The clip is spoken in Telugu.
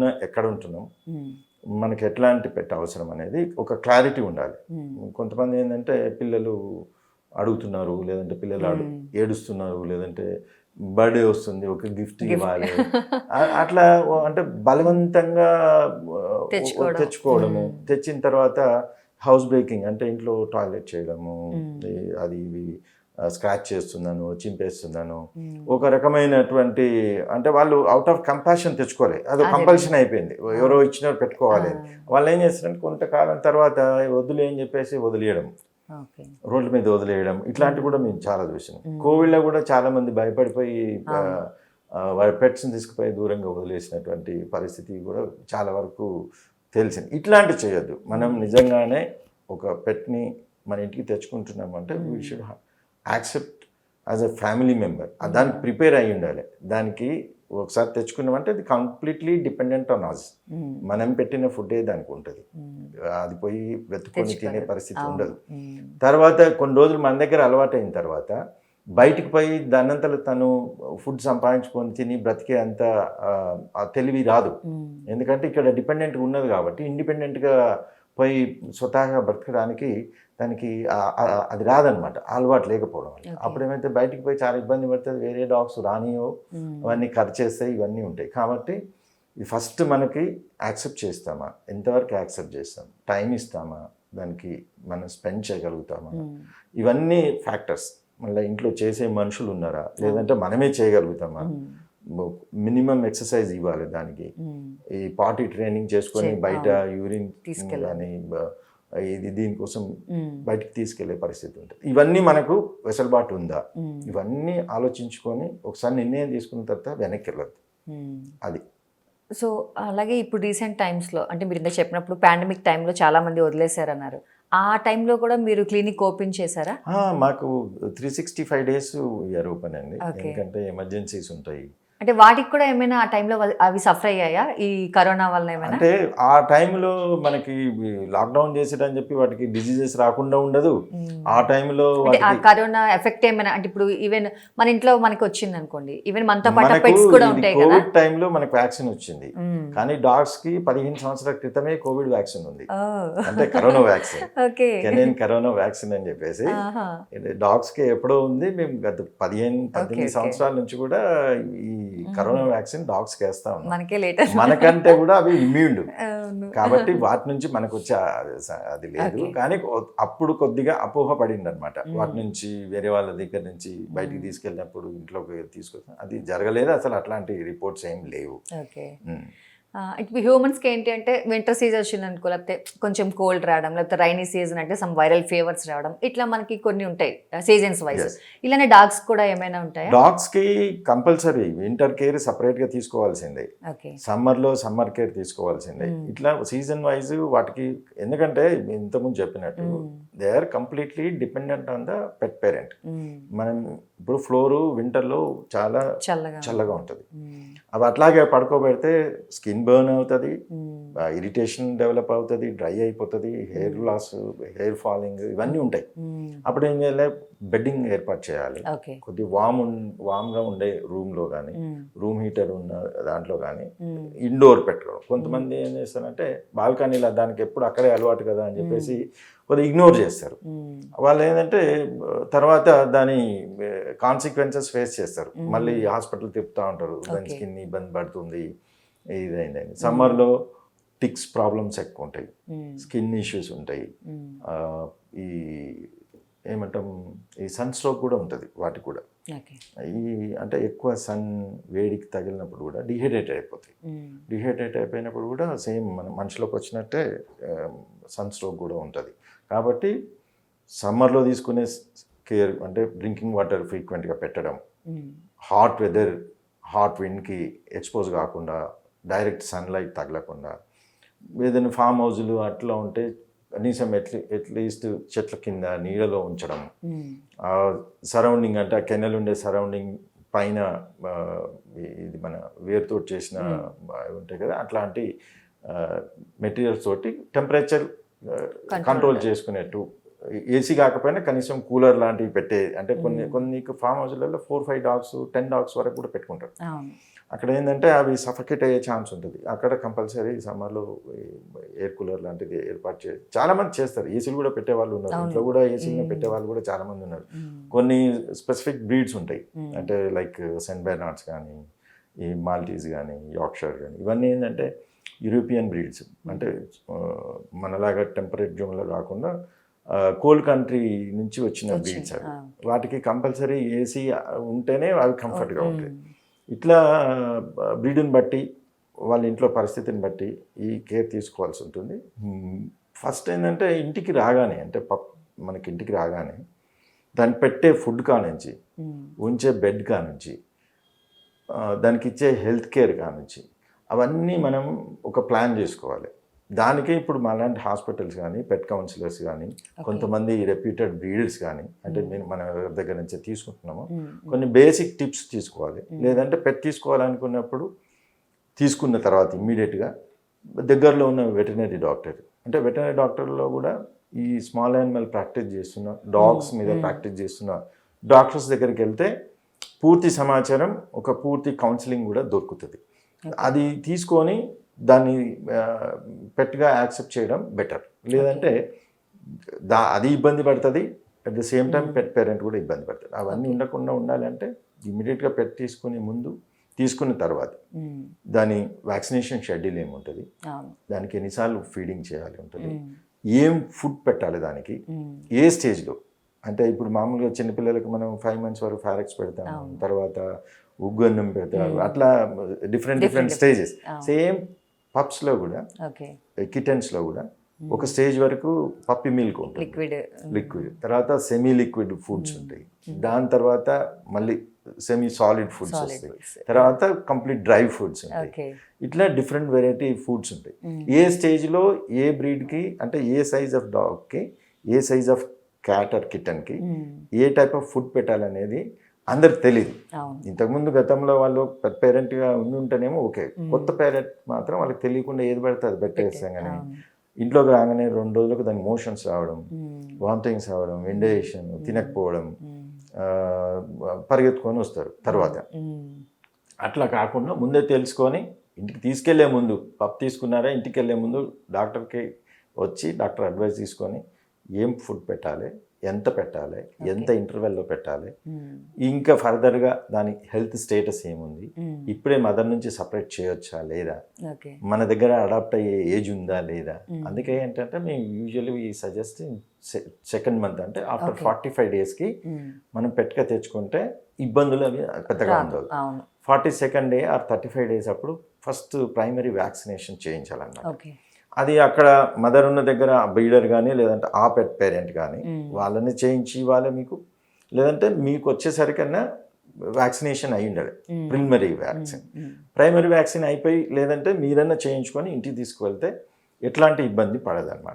ఉన్న ఎక్కడ ఉంటున్నాం మనకి ఎట్లాంటి పెట్ అవసరం అనేది ఒక క్లారిటీ ఉండాలి కొంతమంది ఏంటంటే పిల్లలు అడుగుతున్నారు లేదంటే పిల్లలు అడు. ఏడుస్తున్నారు లేదంటే బర్త్డే వస్తుంది ఒక గిఫ్ట్. ఇవ్వాలి అట్లా అంటే బలవంతంగా. తెచ్చుకోవడము. తెచ్చిన తర్వాత హౌస్ బ్రేకింగ్ అంటే ఇంట్లో టాయిలెట్ చేయడము అది ఇవి స్క్రాచ్ చేస్తున్నాను చింపేస్తున్నాను. ఒక రకమైనటువంటి అంటే వాళ్ళు అవుట్ ఆఫ్ కంపాషన్ తెచ్చుకోవాలి అది. కంపల్షన్ అయిపోయింది. ఎవరో ఇచ్చినట్టు పెట్టుకోవాలి. వాళ్ళు ఏం చేస్తారంటే కొంతకాలం తర్వాత వదిలే అని చెప్పేసి వదిలేయడం. రోడ్ల మీద వదిలేయడం. ఇట్లాంటివి కూడా మేము చాలా చూసాం మ్మ్. కోవిడ్లో కూడా చాలా మంది భయపడిపోయి వారి పెట్స్ని తీసుకుపోయి దూరంగా వదిలేసినటువంటి పరిస్థితి కూడా చాలా వరకు తెలిసింది. ఇట్లాంటి చేయొద్దు. మనం నిజంగానే ఒక పెట్ని మన ఇంటికి తెచ్చుకుంటున్నామంటే we. Should accept as a family member. దానికి ప్రిపేర్ అయ్యి ఉండాలి. దానికి ఒకసారి తెచ్చుకున్నామంటే అది కంప్లీట్లీ డిపెండెంట్ ఆన్ అస్ మనం పెట్టిన ఫుడ్డే దానికి ఉంటుంది. అది పోయి వెతుక్కొని తినే పరిస్థితి ఉండదు. తర్వాత కొన్ని రోజులు మన దగ్గర అలవాటైన తర్వాత బయటికి పోయి దానంతలో తను ఫుడ్ సంపాదించుకొని తిని బ్రతికే అంత తెలివి రాదు. ఎందుకంటే ఇక్కడ డిపెండెంట్గా ఉన్నది కాబట్టి ఇండిపెండెంట్గా పోయి స్వతహాగా బ్రతకడానికి దానికి అది రాదనమాట అలవాటు లేకపోవడం వల్ల. అప్పుడు ఏమైతే బయటికి పోయి చాలా ఇబ్బంది పడుతుంది వేరే డాగ్స్ రానియో అవన్నీ ఖర్చు చేస్తాయి ఇవన్నీ ఉంటాయి. కాబట్టి ఇది ఫస్ట్ మనకి యాక్సెప్ట్ చేస్తామా? ఎంతవరకు యాక్సెప్ట్ చేస్తాం? టైం ఇస్తామా? దానికి మనం స్పెండ్ చేయగలుగుతామా? ఇవన్నీ ఫ్యాక్టర్స్. మళ్ళీ ఇంట్లో చేసే మనుషులు ఉన్నారా? లేదంటే మనమే చేయగలుగుతామా? మినిమం ఎక్సర్సైజ్ ఇవ్వాలి దానికి. ఈ పార్టీ ట్రైనింగ్ చేసుకొని బయట యూరిన్ తీసుకెళ్ళాలి. బ- ఇది దీనికోసం బయటికి తీసుకెళ్ళే పరిస్థితి ఉంటుంది. ఇవన్నీ మనకు వెసులుబాటు ఉందా? ఇవన్నీ ఆలోచించుకొని ఒకసారి నిర్ణయం తీసుకున్న తర్వాత వెనక్కి వెళ్ళదు అది. సో అలాగే ఇప్పుడు రీసెంట్ టైమ్స్లో అంటే మీరు ఇంత చెప్పినప్పుడు పాండమిక్ టైంలో చాలా మంది వదిలేశారన్నారు. ఆ టైంలో కూడా మీరు క్లినిక్ ఓపెన్ చేశారా? మాకు three sixty five days year open అండి. ఎందుకంటే ఎమర్జెన్సీస్ ఉంటాయి. అంటే వాటికి కూడా ఏమైనా ఆ టైంలో అవి సఫర్ అయ్యాయా ఈ కరోనా వల్ల ఏమైనా అంటే ఆ టైంలో మనకి లాక్డౌన్ చేసేటని చెప్పి వాటికి డిజీజెస్ రాకుండా ఉండదు. ఆ టైంలో కరోనా ఎఫెక్ట్ ఏమైనా అంటే ఇప్పుడు ఈవెన్ మన ఇంట్లో మనకి వచ్చింది అనుకోండి ఈవెన్ మనతో పాటు పెట్స్ కూడా ఉంటాయి కదా కోవిడ్ టైంలో మనకు వ్యాక్సిన్ వచ్చింది. కానీ డాగ్స్కి పదిహేను సంవత్సరాల క్రితమే కోవిడ్ వ్యాక్సిన్ ఉంది. అంటే corona vaccine okay canine corona vaccine అని చెప్పేసి. డాగ్స్కి ఎప్పుడో ఉంది మేము గత పదిహేను పద్దెనిమిది. సంవత్సరాల నుంచి కూడా ఈ కరోనా వ్యాక్సిన్ డాగ్స్ వేస్తా ఉన్నాం. మనకంటే కూడా అవి ఇమ్యూన్. కాబట్టి వాటి నుంచి మనకు వచ్చే అది లేదు. కానీ అప్పుడు కొద్దిగా అపోహ పడింది అనమాట. వాటి నుంచి వేరే వాళ్ళ దగ్గర నుంచి బయటికి. తీసుకెళ్ళినప్పుడు ఇంట్లోకి తీసుకొచ్చిన అది జరగలేదు అసలు అట్లాంటి రిపోర్ట్స్ ఏం లేవు. ఇప్పుడు హ్యూమన్స్కి ఏంటి అంటే వింటర్ సీజన్ వచ్చింది అనుకో లేకపోతే కొంచెం కోల్డ్ రావడం లేకపోతే రైనీ సీజన్ అంటే సమ్ వైరల్ ఫీవర్స్ రావడం ఇట్లా మనకి కొన్ని ఉంటాయి సీజన్స్ వైజ్. ఇలానే డాగ్స్ కూడా ఏమైనా ఉంటాయా? డాగ్స్కి కంపల్సరీ వింటర్ కేర్ సపరేట్గా తీసుకోవాల్సిందే. ఓకే. సమ్మర్లో సమ్మర్ కేర్ తీసుకోవాల్సిందే. Mm. ఇట్లా సీజన్ వైజ్ వాటికి ఎందుకంటే ఇంతకుముందు చెప్పినట్టు they are completely dependent on the pet parent. మనం ఇప్పుడు ఫ్లోరు వింటర్లో చాలా చల్లగా చల్లగా ఉంటుంది. అవి అట్లాగే పడుకోబెడితే స్కిన్ బర్న్ అవుతుంది. ఇరిటేషన్ డెవలప్ అవుతుంది డ్రై అయిపోతుంది హెయిర్ లాస్ హెయిర్ ఫాలింగ్ ఇవన్నీ ఉంటాయి. అప్పుడు ఏం చేయాలి బెడ్డింగ్ ఏర్పాటు చేయాలి కొద్ది వామ్ వామ్గా ఉండే రూమ్లో కానీ. రూమ్ హీటర్ ఉన్న దాంట్లో కానీ. ఇండోర్ పెట్టుకోవడం కొంతమంది ఏం చేస్తారంటే బాల్కనీలో దానికి ఎప్పుడు అక్కడే అలవాటు కదా అని చెప్పేసి కొద్దిగా ఇగ్నోర్ చేస్తారు. వాళ్ళు ఏంటంటే తర్వాత దాని కాన్సిక్వెన్సెస్ ఫేస్ చేస్తారు. మళ్ళీ హాస్పిటల్ తిప్పుతూ ఉంటారు దాని. స్కిన్ ఇబ్బంది పడుతుంది ఇదైందని సమ్మర్లో టిక్స్ ప్రాబ్లమ్స్ ఎక్కువ ఉంటాయి. స్కిన్ ఇష్యూస్ ఉంటాయి. ఈ ఏమంటాం ఈ సన్ స్ట్రోక్ కూడా ఉంటుంది వాటికి కూడా. ఈ అంటే ఎక్కువ సన్ వేడికి తగిలినప్పుడు కూడా డిహైడ్రేట్ అయిపోతాయి. డిహైడ్రేట్ అయిపోయినప్పుడు కూడా సేమ్ మన మనిషిలోకి వచ్చినట్టే సన్ స్ట్రోక్ కూడా ఉంటుంది. కాబట్టి సమ్మర్లో తీసుకునే కేర్ అంటే డ్రింకింగ్ వాటర్ ఫ్రీక్వెంట్గా పెట్టడం. హాట్ వెదర్ హాట్ విండ్కి ఎక్స్పోజ్ కాకుండా డైరెక్ట్ సన్లైట్ తగలకుండా. ఏదైనా ఫామ్ హౌజులు అట్లా ఉంటే కనీసం ఎట్లీ అట్లీస్ట్ చెట్ల కింద నీడలో ఉంచడం. మ్మ్. సరౌండింగ్ అంటే ఆ కెనల్ ఉండే సరౌండింగ్ పైన ఇది మన వేరుతో చేసిన అవి ఉంటాయి కదా అట్లాంటి మెటీరియల్స్ తోటి టెంపరేచర్ కంట్రోల్ చేసుకునేట్టు. ఏసీ కాకపోయినా కనీసం కూలర్ లాంటివి పెట్టే అంటే కొన్ని కొన్ని farm హౌస్లలో four five dogs ten dogs వరకు కూడా పెట్టుకుంటారు. అక్కడ ఏంటంటే అవి సఫకేట్ అయ్యే ఛాన్స్ ఉంటుంది. అక్కడ కంపల్సరీ సమ్మర్లో ఎయిర్ కూలర్ లాంటిది ఏర్పాటు చే చాలా మంది చేస్తారు ఏసీలు కూడా పెట్టే వాళ్ళు ఉన్నారు. ఇంట్లో కూడా ఏసీలు పెట్టే వాళ్ళు కూడా చాలా మంది ఉన్నారు కొన్ని స్పెసిఫిక్ బ్రీడ్స్ ఉంటాయి. అంటే లైక్ సెంట్ బెర్నార్డ్స్ కానీ ఈ మాల్టీస్ కానీ యార్క్షైర్ కానీ. ఇవన్నీ ఏంటంటే యూరోపియన్ బ్రీడ్స్ అంటే మనలాగా టెంపరేట్ జోన్లో కాకుండా కోల్డ్ కంట్రీ నుంచి వచ్చిన బ్రీడ్స్ అవి. వాటికి కంపల్సరీ ఏసీ ఉంటేనే అవి కంఫర్ట్గా ఉంటాయి. ఇట్లా బ్రీడ్ని బట్టి వాళ్ళ ఇంట్లో పరిస్థితిని బట్టి ఈ కేర్ తీసుకోవాల్సి ఉంటుంది. ఫస్ట్ ఏంటంటే ఇంటికి రాగానే అంటే పప్ మనకి ఇంటికి రాగానే దాన్ని పెట్టే ఫుడ్ కానుంచి ఉంచే బెడ్ కానుంచి దానికి ఇచ్చే హెల్త్ కేర్ కానుంచి అవన్నీ మనం ఒక ప్లాన్ చేసుకోవాలి. దానికే ఇప్పుడు మాలాంటి హాస్పిటల్స్ కానీ పెట్ కౌన్సిలర్స్ కానీ కొంతమంది రెప్యూటెడ్ బ్రీడర్స్ కానీ అంటే మేము మన దగ్గర నుంచి తీసుకుంటున్నాము. కొన్ని బేసిక్ టిప్స్ తీసుకోవాలి. లేదంటే పెట్ తీసుకోవాలనుకున్నప్పుడు తీసుకున్న తర్వాత ఇమ్మీడియట్గా దగ్గరలో ఉన్న వెటర్నరీ డాక్టర్ అంటే వెటర్నరీ డాక్టర్లో కూడా ఈ స్మాల్ యానిమల్ ప్రాక్టీస్ చేస్తున్న డాగ్స్ మీద ప్రాక్టీస్ చేస్తున్న డాక్టర్స్ దగ్గరికి వెళ్తే పూర్తి సమాచారం ఒక పూర్తి కౌన్సిలింగ్ కూడా దొరుకుతుంది. అది తీసుకొని దాన్ని పెట్గా యాక్సెప్ట్ చేయడం బెటర్. లేదంటే దా అది ఇబ్బంది పడుతుంది at the same time pet parent కూడా ఇబ్బంది పడుతుంది. అవన్నీ ఉండకుండా ఉండాలంటే ఇమీడియట్గా పెట్ తీసుకునే ముందు తీసుకున్న తర్వాత దాని వ్యాక్సినేషన్ షెడ్యూల్ ఏముంటుంది? దానికి ఎన్నిసార్లు ఫీడింగ్ చేయాలి ఉంటుంది? ఏం ఫుడ్ పెట్టాలి దానికి? ఏ స్టేజ్లో? అంటే ఇప్పుడు మామూలుగా చిన్నపిల్లలకు మనం ఫైవ్ మంత్స్ వరకు ఫారెక్స్ పెడతాం. తర్వాత ఉగ్గు అన్నం పెడతారు. అట్లా డిఫరెంట్ డిఫరెంట్ స్టేజెస్. సేమ్ పప్స్లో కూడా కిటెన్స్లో కూడా ఒక స్టేజ్ వరకు పప్పి మిల్క్ ఉంటుంది. లిక్విడ్. లిక్విడ్ తర్వాత సెమీ లిక్విడ్ ఫుడ్స్ ఉంటాయి. దాని తర్వాత మళ్ళీ సెమీ సాలిడ్ ఫుడ్స్ వస్తాయి. తర్వాత కంప్లీట్ డ్రై ఫుడ్స్ ఉంటాయి. ఇట్లా డిఫరెంట్ వెరైటీ ఫుడ్స్ ఉంటాయి. ఏ స్టేజ్లో ఏ బ్రీడ్కి అంటే ఏ size of డాగ్కి a size of cat or కిటన్కి A type of food పెట్టాలనేది అందరికి తెలియదు ఇంతకుముందు గతంలో వాళ్ళు పెద్ద పేరెంట్గా ఉండి ఉంటేనేమో ఓకే. కొత్త పేరెంట్ మాత్రం వాళ్ళకి తెలియకుండా ఏది పడితే అది పెట్టేస్తాం కానీ. ఇంట్లోకి రాగానే రెండు రోజులకు దానికి మోషన్స్ రావడం. వామిటింగ్స్ రావడం ఇండేషన్ తినకపోవడం పరిగెత్తుకొని వస్తారు తర్వాత. అట్లా కాకుండా ముందే తెలుసుకొని ఇంటికి తీసుకెళ్ళే ముందు పప్పు తీసుకున్నారా ఇంటికి వెళ్ళే ముందు డాక్టర్కి వచ్చి డాక్టర్ అడ్వైస్ తీసుకొని ఏం ఫుడ్ పెట్టాలి ఎంత పెట్టాలి ఎంత ఇంటర్వెల్లో పెట్టాలి. ఇంకా ఫర్దర్గా దాని హెల్త్ స్టేటస్ ఏముంది. ఇప్పుడే మదర్ నుంచి సపరేట్ చేయొచ్చా లేదా మన దగ్గర అడాప్ట్ అయ్యే ఏజ్ ఉందా లేదా. అందుకే ఏంటంటే మేము యూజువల్లీ ఈ సజెస్ట్ సెకండ్ మంత్ అంటే ఆఫ్టర్. ఫార్టీ ఫైవ్ డేస్కి. మనం పెట్టుక తెచ్చుకుంటే ఇబ్బందులు అవి పెద్దగా. ఉండవు forty second day or thirty five days అప్పుడు ఫస్ట్ ప్రైమరీ వ్యాక్సినేషన్ చేయించాలన్నమాట అది అక్కడ మదర్ ఉన్న దగ్గర బ్రీడర్ కానీ లేదంటే ఆ పెట్ పేరెంట్ కానీ. వాళ్ళని చేయించి ఇవ్వాలి మీకు లేదంటే మీకు వచ్చేసరికన్నా వ్యాక్సినేషన్ అయి ఉండాలి. Preliminary vaccine. ప్రైమరీ వ్యాక్సిన్ అయిపోయి లేదంటే మీరన్నా చేయించుకొని ఇంటికి తీసుకువెళ్తే ఎట్లాంటి ఇబ్బంది పడదన్నమాట